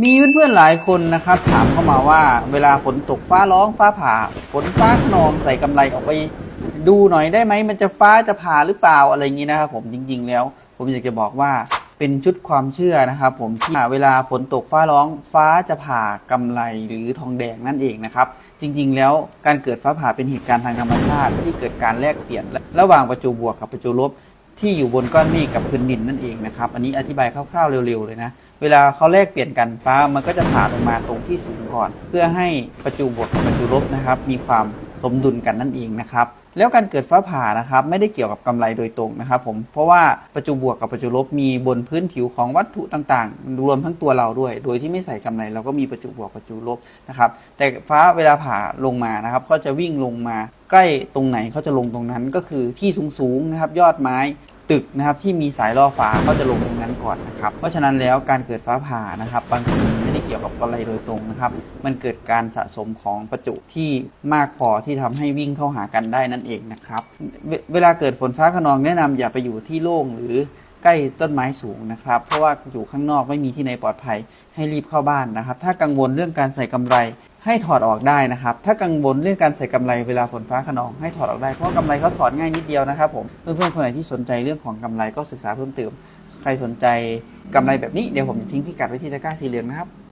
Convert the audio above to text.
มีเพื่อนๆหลายคนนะครับ ถามเข้ามาว่าเวลาฝนตกฟ้าร้องฟ้าผ่า ฝนฟ้าขนองใส่กำไรออกไปดูหน่อยได้ไหมมันจะฟ้าจะผ่าหรือเปล่าอะไรอย่างนี้นะครับผมจริง ๆ แล้ว ผมอยากจะบอกว่าเป็นชุดความเชื่อนะครับผมที่เวลาฝนตกฟ้าร้องฟ้าจะผ่ากำไรหรือทองแดงนั่นเองนะครับจริง ๆ แล้วการเกิดฟ้าผ่าเป็นเหตุการณ์ทางธรรมชาติที่เกิดการแลกเปลี่ยน ระหว่างประจุบวกกับประจุลบ ที่อยู่บนก้อนเมฆกับพื้นดินนั่นเองนะครับ อันนี้อธิบายคร่าวๆเร็วๆเลยนะ เวลาเขาแลกเปลี่ยนกันฟ้ามันก็จะผ่าลงมาตรงที่สูงก่อน เพื่อให้ประจุบวกกับประจุลบนะครับ มีความ สมดุลกันนั่นเองนะครับแล้วการเกิดฟ้าผ่านะครับไม่ได้เกี่ยวกับกำไรโดยตรงนะครับผมเพราะว่าประจุบวกกับประจุลบมีบนพื้นผิวของวัตถุต่างๆ รวมทั้งตัวเราด้วย โดยที่ไม่ใส่กำไรเราก็มีประจุบวกประจุลบนะครับแต่ฟ้าเวลาผ่าลงมานะครับก็จะวิ่งลงมาใกล้ตรงไหนเขาจะลงตรงนั้นก็คือที่สูงๆนะครับยอดไม้ ตึกนะครับที่มีสายล่อฟ้าก็จะลงตรงนั้นก่อนนะครับเพราะฉะนั้นแล้วการเกิดฟ้าผ่านะครับบางทีไม่ได้เกี่ยวกับอะไรโดยตรงนะครับ มันเกิดการสะสมของประจุที่มากพอที่ทำให้วิ่งเข้าหากันได้นั่นเองนะครับเวเวลาเกิดฝนฟ้าขนองแนะนำอย่าไปอยู่ที่โล่งหรือใกล้ต้นไม้สูงนะครับ เพราะว่าอยู่ข้างนอกไม่มีที่ไหนปลอดภัยให้รีบเข้าบ้านนะครับ ถ้ากังวลเรื่องการใส่กำไร ให้ถอดออกได้นะครับ ถ้ากังวลเรื่องการใส่กำไรเวลาฝนฟ้าขนองให้ถอดออกได้ เพราะว่ากำไรเขาถอดง่ายนิดเดียวนะครับผมเพื่อนๆคนไหนที่สนใจเรื่องของกำไรก็ศึกษาเพิ่มเติม ใครสนใจกำไรแบบนี้เดี๋ยวผมจะทิ้งพิกัดไว้ที่ตะกร้าสีเหลืองนะครับ